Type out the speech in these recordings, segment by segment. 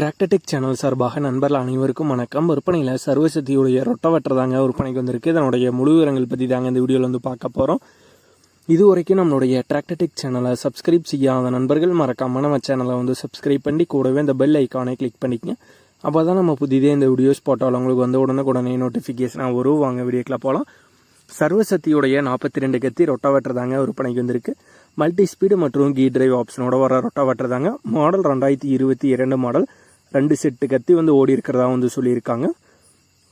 Tractor Tech channel சார்பாக நண்பர்கள் அனைவருக்கும் வணக்கம். விற்பனையில் சர்வசக்தியுடைய ரொட்டவற்ற தாங்க விற்பனைக்கு வந்திருக்கு. இதனுடைய முழு விவரங்கள் பற்றி தாங்க இந்த வீடியோவில் வந்து பார்க்க போகிறோம் இது வரைக்கும் நம்மளுடைய டிராக்டர்டெக் சேனலை சப்ஸ்கிரைப் செய்யாத நண்பர்கள் மறக்காம நம்ம சேனலை வந்து சப்ஸ்கிரைப் பண்ணி கூடவே இந்த பெல் ஐக்கானை கிளிக் பண்ணிக்கங்க. அப்போ தான் நம்ம புதிதே இந்த வீடியோஸ் போட்டாலும் உங்களுக்கு வந்து உடனுக்குடனே நோட்டிஃபிகேஷனாக வரும். வாங்க வீடியோக்கில் போகலாம் சர்வசக்தியுடைய நாற்பத்தி ரெண்டு கத்தி ரொட்டாவேட்டர் தாங்க விற்பனைக்கு வந்திருக்கு. மல்டி ஸ்பீடு மற்றும் கீ டிரைவ் ஆப்ஷனோட வர ரொட்டாவேட்டர் தாங்க மாடல் ரெண்டாயிரத்தி இருபத்தி இரண்டு மாடல் ரெண்டு செட்டு கத்தி வந்து ஓடி இருக்கிறதா வந்து சொல்லியிருக்காங்க.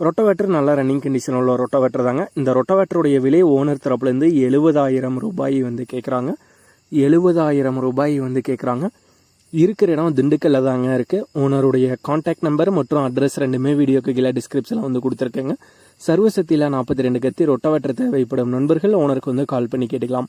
ரொட்டவேட்டர் நல்ல ரன்னிங் கண்டிஷன் உள்ள ரொட்டவேட்டர் தாங்க. இந்த ரொட்டவேட்டருடைய விலை ஓனர் தரப்புலேருந்து எழுபதாயிரம் ரூபாய் வந்து கேட்குறாங்க எழுபதாயிரம் ரூபாய் வந்து கேட்குறாங்க இருக்கிற இடம் திண்டுக்கல்ல தாங்க இருக்குது ஓனருடைய காண்டாக்ட் நம்பர் மற்றும் அட்ரஸ் ரெண்டுமே வீடியோக்கு கீழே டிஸ்கிரிப்ஷனில் வந்து கொடுத்துருக்கேங்க. சர்வசக்தியில் நாற்பத்தி ரெண்டு கத்தி ரொட்டவேட்டர் தேவைப்படும் நண்பர்கள் ஓனருக்கு வந்து கால் பண்ணி கேட்டுக்கலாம்.